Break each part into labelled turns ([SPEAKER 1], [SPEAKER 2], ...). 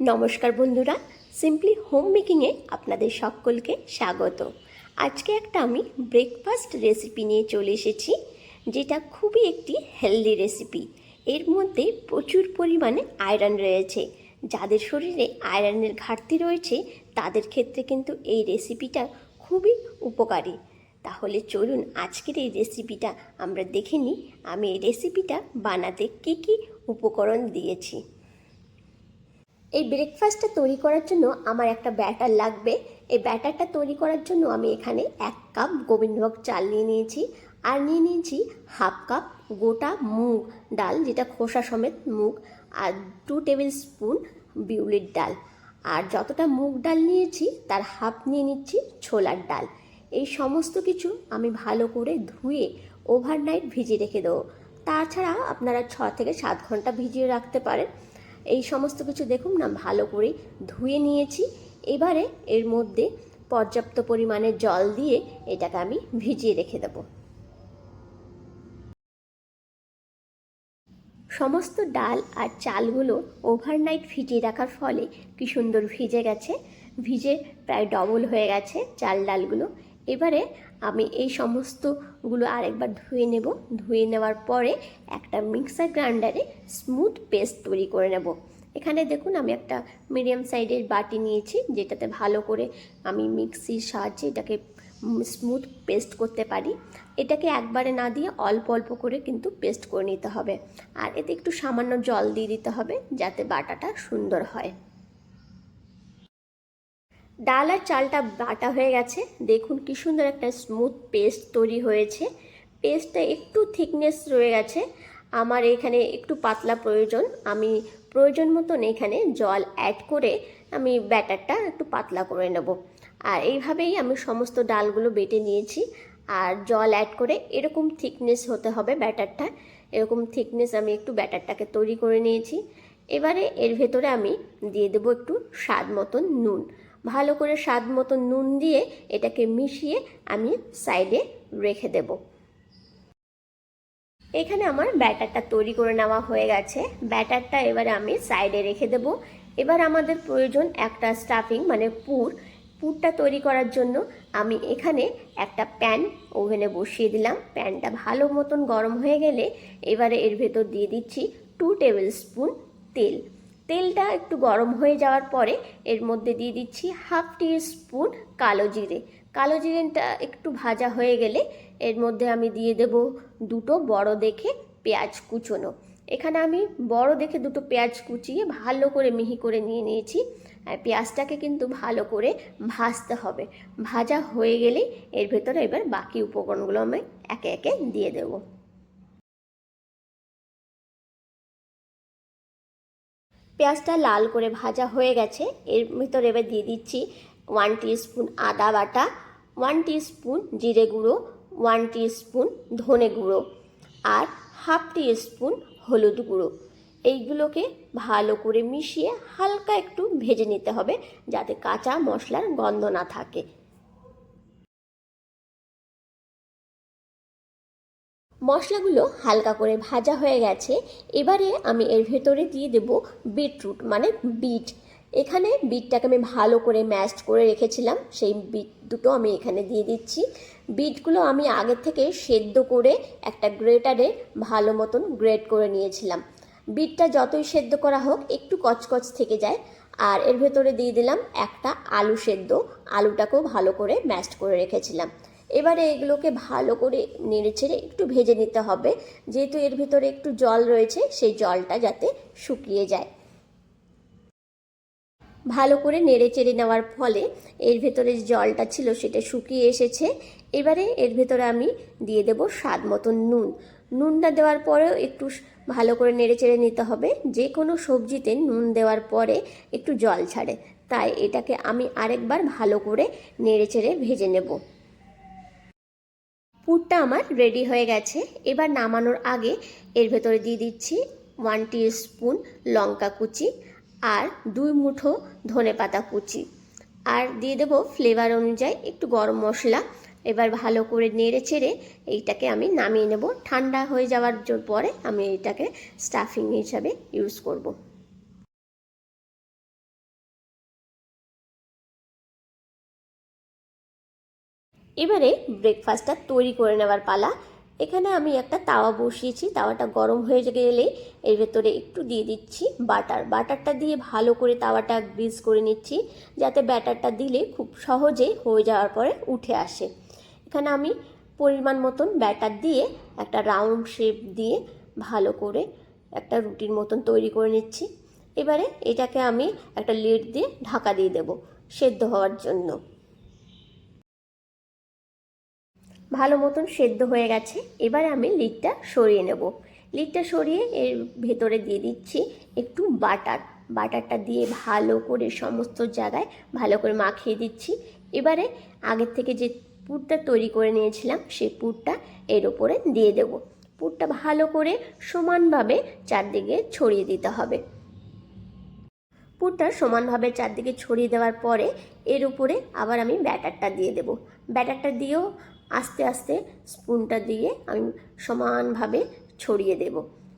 [SPEAKER 1] নমস্কার বন্ধুরা simply home মেকিংয়ে আপনাদের সকলকে স্বাগত। আজকে একটা আমি ব্রেকফাস্ট রেসিপি নিয়ে চলে এসেছি, যেটা খুবই একটি হেলদি রেসিপি এর মধ্যে প্রচুর পরিমাণে আয়রন রয়েছে। যাদের শরীরে আয়রনের ঘাটতি রয়েছে, তাদের ক্ষেত্রে কিন্তু এই রেসিপিটা খুবই উপকারী। তাহলে চলুন আজকের এই রেসিপিটা আমরা দেখে নিই, আমি এই রেসিপিটা বানাতে কী কী উপকরণ দিয়েছি। এই ব্রেকফাস্টটা তৈরি করার জন্য আমার একটা ব্যাটার লাগবে। এই ব্যাটারটা তৈরি করার জন্য আমি এখানে এক কাপ গোবিন্দভোগ চাল নিয়ে নিয়েছি। আর নিয়ে নিয়েছি হাফ কাপ গোটা মুগ ডাল, যেটা খোসা সমেত মুগ, আর টু টেবিল স্পুন বিউলির ডাল। আর যতটা মুগ ডাল নিয়েছি, তার হাফ নিয়ে নিচ্ছি ছোলার ডাল। এই সমস্ত কিছু আমি ভালো করে ধুয়ে ওভারনাইট ভিজিয়ে রেখে দেবো। তাছাড়া আপনারা ছ থেকে সাত ঘণ্টা ভিজিয়ে রাখতে পারেন। এই সমস্ত কিছু দেখুন না, ভালো করে ধুয়ে নিয়েছি। এবারে এর মধ্যে পর্যাপ্ত পরিমাণে জল দিয়ে এটাকে আমি ভিজিয়ে রেখে দেবো। সমস্ত ডাল আর চালগুলো ওভারনাইট ভিজিয়ে রাখার ফলে কি সুন্দর ভিজে গেছে। ভিজে প্রায় ডবল হয়ে গেছে চাল ডালগুলো। এবারে আমি এই সমস্তগুলো আরেকবার ধুয়ে নেব। ধুয়ে নেওয়ার পরে একটা মিক্সার গ্রাইন্ডারে স্মুথ পেস্ট তৈরি করে নেব। এখানে দেখুন আমি একটা মিডিয়াম সাইজের বাটি নিয়েছি, যেটাতে ভালো করে আমি মিক্সির সাহায্যে এটাকে স্মুথ পেস্ট করতে পারি। এটাকে একবারে না দিয়ে অল্প অল্প করে কিন্তু পেস্ট করে নিতে হবে। আর এতে একটু সামান্য জল দিয়ে দিতে হবে, যাতে বাটাটা সুন্দর হয়। ডাল আর চালটা বাটা হয়ে গেছে। দেখুন কি সুন্দর একটা স্মুথ পেস্ট তৈরি হয়েছে। পেস্টটা একটু থিকনেস রয়ে গেছে। আমার এখানে একটু পাতলা প্রয়োজন। আমি প্রয়োজন মতন এখানে জল অ্যাড করে আমি ব্যাটারটা একটু পাতলা করে নেব। আর এইভাবেই আমি সমস্ত ডালগুলো বেটে নিয়েছি। আর জল অ্যাড করে এরকম থিকনেস হতে হবে ব্যাটারটা এরকম থিকনেস আমি একটু ব্যাটারটাকে তৈরি করে নিয়েছি। এবারে এর ভেতরে আমি দিয়ে দেবো একটু স্বাদ মতন নুন। ভালো করে স্বাদ মতন নুন দিয়ে এটাকে মিশিয়ে আমি সাইডে রেখে দেব। এখানে আমার ব্যাটারটা তৈরি করে নেওয়া হয়ে গেছে। ব্যাটারটা এবারে আমি সাইডে রেখে দেব। এবার আমাদের প্রয়োজন একটা স্টাফিং মানে পুর। পুরটা তৈরি করার জন্য আমি এখানে একটা প্যান ওভেনে বসিয়ে দিলাম। প্যানটা ভালো মতন গরম হয়ে গেলে এবারে এর ভেতর দিয়ে দিচ্ছি টু টেবিল স্পুন তেল। তেলটা একটু গরম হয়ে যাওয়ার পরে এর মধ্যে দিয়ে দিচ্ছি হাফ টি স্পুন কালো জিরে। কালো জিরেটা একটু ভাজা হয়ে গেলে এর মধ্যে আমি দিয়ে দেব দুটো বড় দেখে পেঁয়াজ কুচোনো। এখানে আমি বড় দেখে দুটো পেঁয়াজ কুচিয়ে ভালো করে মিহি করে নিয়ে নিয়েছি। আর পেঁয়াজটাকে কিন্তু ভালো করে ভাজতে হবে। ভাজা হয়ে গেলে এর ভেতরে এবার বাকি উপকরণগুলো আমি একে একে দিয়ে দেবো। পেঁয়াজটা লাল করে ভাজা হয়ে গেছে। এর ভিতরে এবার দিয়ে দিচ্ছি ওয়ান স্পুন আদা বাটা ওয়ান স্পুন জিরে গুঁড়ো ওয়ান স্পুন ধনে গুঁড়ো আর হাফ স্পুন হলুদ গুঁড়ো। এইগুলোকে ভালো করে মিশিয়ে হালকা একটু ভেজে নিতে হবে যাতে কাঁচা মশলার গন্ধ না থাকে। মশলাগুলো হালকা করে ভাজা হয়ে গেছে। এবারে আমি এর ভেতরে দিয়ে দেব বিটরুট মানে বিট। এখানে বিটটাকে আমি ভালো করে ম্যাশড করে রেখেছিলাম, সেই বিট দুটো আমি এখানে দিয়ে দিচ্ছি। বিটগুলো আমি আগে থেকে সেদ্ধ করে একটা গ্রেটারে ভালো মতন গ্রেট করে নিয়েছিলাম। বিটটা যতই সেদ্ধ করা হোক, একটু কচকচ থেকে যায়। আর এর ভেতরে দিয়ে দিলাম একটা আলু সেদ্ধ, আলুটাকেও ভালো করে ম্যাশড করে রেখেছিলাম। এবারে এগুলোকে ভালো করে নেড়ে ছেড়ে একটু ভেজে নিতে হবে। যেহেতু এর ভিতরে একটু জল রয়েছে, সেই জলটা যাতে শুকিয়ে যায়। ভালো করে নেড়ে চেড়ে নেওয়ার ফলে এর ভেতরে যে জলটা ছিল সেটা শুকিয়ে এসেছে। এবারে এর ভেতরে আমি দিয়ে দেব স্বাদ মতন নুন। নুনটা দেওয়ার পরেও একটু ভালো করে নেড়ে চেড়ে নিতে হবে। যে কোনো সবজিতে নুন দেওয়ার পরে একটু জল ছাড়ে। তাই এটাকে আমি আরেকবার ভালো করে নেড়ে চেড়ে ভেজে নেব। পুরটা আমার রেডি হয়ে গেছে। এবার নামানোর আগে এর ভেতরে দিয়ে দিচ্ছি ওয়ান স্পুন লঙ্কা কুচি আর দুই মুঠো ধনে পাতা কুচি। আর দিয়ে দেবো ফ্লেভার অনুযায়ী একটু গরম মশলা। এবার ভালো করে নেড়ে চেড়ে এইটাকে আমি নামিয়ে নেব। ঠান্ডা হয়ে যাওয়ার পরে আমি এইটাকে স্টাফিং হিসাবে ইউজ করব। এবারে ব্রেকফাস্টটা তৈরি করে নেওয়ার পালা। এখানে আমি একটা তাওয়া বসিয়েছি, তাওয়াটা গরম হয়ে গেলে এর ভেতরে একটু দিয়ে দিচ্ছি বাটার। বাটারটা দিয়ে ভালো করে তাওয়াটা গ্রিস করে নিচ্ছি, যাতে ব্যাটারটা দিলে খুব সহজে হয়ে যাওয়ার পরে উঠে আসে। এখানে আমি পরিমাণ মতন ব্যাটার দিয়ে একটা রাউন্ড শেপ দিয়ে ভালো করে একটা রুটির মতন তৈরি করে নিচ্ছি। এবারে এটাকে আমি একটা লিড দিয়ে ঢাকা দিয়ে দেব সেদ্ধ হওয়ার জন্য। ভালো মতন সেদ্ধ হয়ে গেছে। এবারে আমি লিডটা সরিয়ে নেব। লিডটা সরিয়ে এর ভেতরে দিয়ে দিচ্ছি একটু বাটার। বাটারটা দিয়ে ভালো করে সমস্ত জায়গায় ভালো করে মাখিয়ে দিচ্ছি। এবারে আগের থেকে যে পুরটা তৈরি করে নিয়েছিলাম, সেই পুরটা এর ওপরে দিয়ে দেব। পুরটা ভালো করে সমানভাবে চারদিকে ছড়িয়ে দিতে হবে। পুরটা সমানভাবে চারদিকে ছড়িয়ে দেওয়ার পরে এর উপরে আবার আমি ব্যাটারটা দিয়ে দেব। ব্যাটারটা দিয়েও আস্তে আস্তে স্পুনটা দিয়ে আমি সমানভাবে ছড়িয়ে দেব।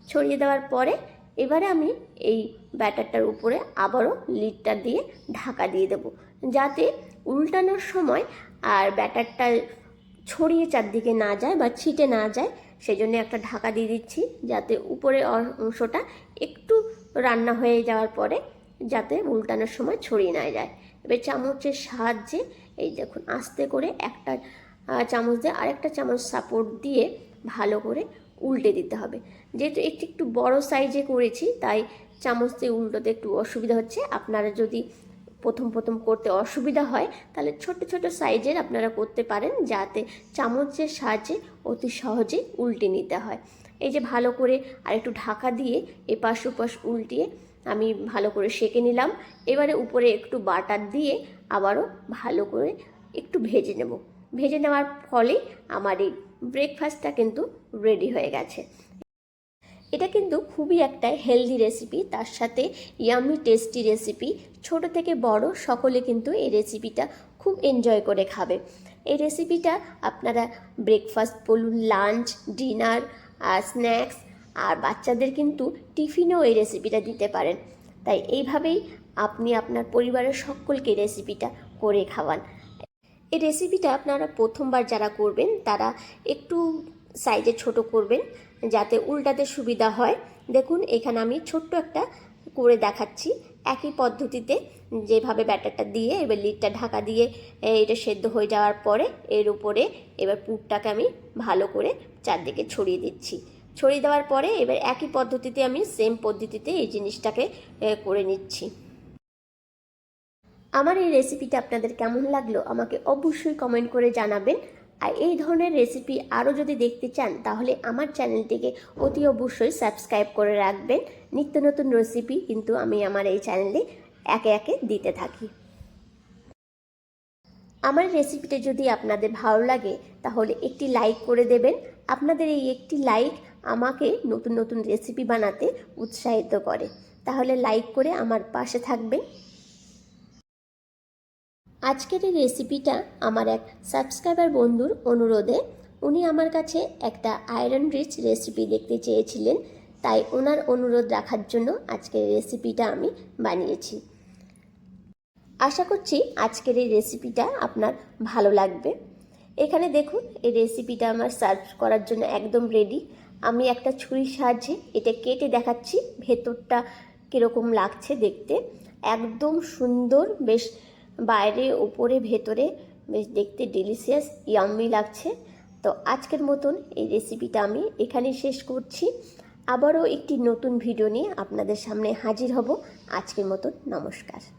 [SPEAKER 1] ছড়িয়ে দেওয়ার পরে এবারে আমি এই ব্যাটারটার উপরে আবারও লিডটা দিয়ে ঢাকা দিয়ে দেব। যাতে উল্টানোর সময় আর ব্যাটারটা ছড়িয়ে চারদিকে না যায় বা ছিটে না যায় সেই জন্য একটা ঢাকা দিয়ে দিচ্ছি যাতে উপরের অংশটা একটু রান্না হয়ে যাওয়ার পরে যাতে উল্টানোর সময় ছড়িয়ে না যায়। এবার চামচের সাহায্যে এই দেখুন আস্তে করে একটা চামচ দিয়ে আরেকটা চামচ সাপোর্ট দিয়ে ভালো করে উল্টে দিতে হবে। যেহেতু একটু একটু বড় সাইজে করেছি, তাই চামচ দিয়ে উল্টোতে একটু অসুবিধা হচ্ছে। আপনারা যদি প্রথম প্রথম করতে অসুবিধা হয়, তাহলে ছোট ছোট সাইজের আপনারা করতে পারেন, যাতে চামচের সাহায্যে অতি সহজে উল্টে নিতে হয়। এই যে ভালো করে আর একটু ঢাকা দিয়ে এপাশ ওপাশ উল্টিয়ে আমি ভালো করে সেঁকে নিলাম। এবারে উপরে একটু বাটার দিয়ে আবারও ভালো করে একটু ভেজে নেব। ভেজে নেওয়ার ফলে আমার এই ব্রেকফাস্টটা কিন্তু রেডি হয়ে গেছে। এটা কিন্তু খুবই একটা হেলদি রেসিপি তার সাথে ইয়ামি টেস্টি রেসিপি ছোট থেকে বড় সকলে কিন্তু এই রেসিপিটা খুব এনজয় করে খাবে। এই রেসিপিটা আপনারা ব্রেকফাস্ট বলুন লাঞ্চ ডিনার আর স্ন্যাক্স আর বাচ্চাদের কিন্তু টিফিনেও এই রেসিপিটা দিতে পারেন। তাই এইভাবেই আপনি আপনার পরিবারের সকলকে রেসিপিটা করে খাওয়ান। এই রেসিপিটা আপনারা প্রথমবার যারা করবেন, তারা একটু সাইজে ছোট করবেন, যাতে উল্টাতে সুবিধা হয়। দেখুন, এখানে আমি ছোট্ট একটা করে দেখাচ্ছি। একই পদ্ধতিতে যেভাবে ব্যাটারটা দিয়ে, এবার লিডটা ঢাকা দিয়ে এটা সেদ্ধ হয়ে যাওয়ার পরে এর উপরে এবার পুরটাকে আমি ভালো করে চারদিকে ছড়িয়ে দিচ্ছি। ছড়িয়ে দেওয়ার পরে এবার একই পদ্ধতিতে আমি সেম পদ্ধতিতে এই জিনিসটাকে করে নিচ্ছি। আমার এই রেসিপিটা আপনাদের কেমন লাগল আমাকে অবশ্যই কমেন্ট করে জানাবেন। আর এই ধরনের রেসিপি আরও যদি দেখতে চান, তাহলে আমার চ্যানেলটিকে অতি অবশ্যই সাবস্ক্রাইব করে রাখবেন। নিত্য নতুন রেসিপি কিন্তু আমি আমার এই চ্যানেলে একে একে দিতে থাকি। আমার রেসিপিটা যদি আপনাদের ভালো লাগে, তাহলে একটি লাইক করে দেবেন। আপনাদের এই একটি লাইক আমাকে নতুন নতুন রেসিপি বানাতে উৎসাহিত করে। তাহলে লাইক করে আমার পাশে থাকবেন। আজকের এই রেসিপিটা আমার এক সাবস্ক্রাইবার বন্ধুর অনুরোধে। উনি আমার কাছে একটা আয়রন রিচ রেসিপি দেখতে চেয়েছিলেন, তাই ওনার অনুরোধ রাখার জন্য আজকের রেসিপিটা আমি বানিয়েছি। আশা করছি আজকের এই রেসিপিটা আপনার ভালো লাগবে। এখানে দেখুন, এই রেসিপিটা আমার সার্ভ করার জন্য একদম রেডি আমি একটা ছুরির সাহায্যে এটা কেটে দেখাচ্ছি, ভেতরটা কীরকম লাগছে দেখতে। একদম সুন্দর, বেশ বাইরে ওপরে ভেতরে, বেশ দেখতে ডিলিশিয়াস ইয়াম্মি লাগছে। তো আজকের মতন এই রেসিপিটা আমি এখানে শেষ করছি। আবারও একটি নতুন ভিডিও নিয়ে আপনাদের সামনে হাজির হব। আজকের মতন নমস্কার।